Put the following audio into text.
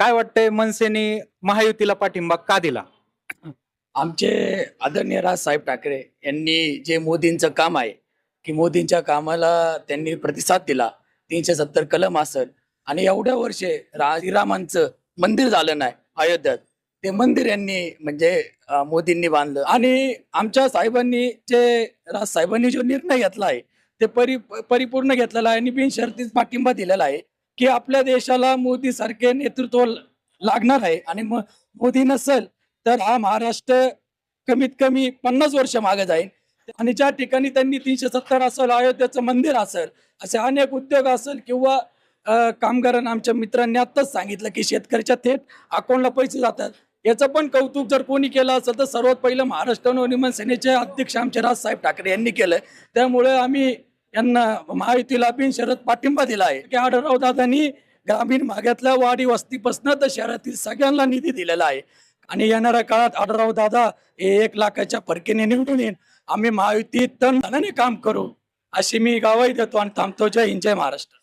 काय वाटतंय मनसेने महायुतीला पाठिंबा का दिला? आमचे आदरणीय राजसाहेब ठाकरे यांनी जे मोदींचं काम आहे की मोदींच्या कामाला त्यांनी प्रतिसाद दिला. तीनशे सत्तर कलम असेल आणि एवढ्या वर्षे राजीरामांचं मंदिर झालं नाही अयोध्यात. ते मंदिर यांनी म्हणजे मोदींनी बांधलं. आणि आमच्या साहेबांनी जे राजसाहेबांनी जो निर्णय घेतला आहे ते परि परिपूर्ण घेतलेला आहे आणि बिनशर्तीच पाठिंबा दिलेला आहे. की आपल्या देशाला मोदी सारखे नेतृत्व लागणार आहे आणि मग मोदी नसेल तर हा महाराष्ट्र कमीत कमी पन्नास वर्ष मागे जाईल आणि ज्या ठिकाणी त्यांनी तीनशे सत्तर असेल अयोध्येचं मंदिर असेल असे अनेक उद्योग असेल किंवा कामगारांना आमच्या मित्रांनी आत्ताच सांगितलं की शेतकऱ्याच्या थेट अकाउंटला पैसे जातात. याचं पण कौतुक जर कोणी केलं असेल तर सर्वात पहिलं महाराष्ट्र नवनिर्माण सेनेचे अध्यक्ष आमचे राजसाहेब ठाकरे यांनी केलं. त्यामुळे आम्ही यांना महायुतीला बिनशरत पाठिंबा दिला आहे की आढळराव दादांनी ग्रामीण भागातल्या वाडी वस्तीपासून तर शहरातील सगळ्यांना निधी दिलेला आहे. आणि येणाऱ्या काळात आढळराव दादा हे एक लाखाच्या फरकेने निवडून येईन. आम्ही महायुतीत तन धनाने काम करू. अशी मी गावाही देतो आणि थांबतो. जय हिंद जय महाराष्ट्र.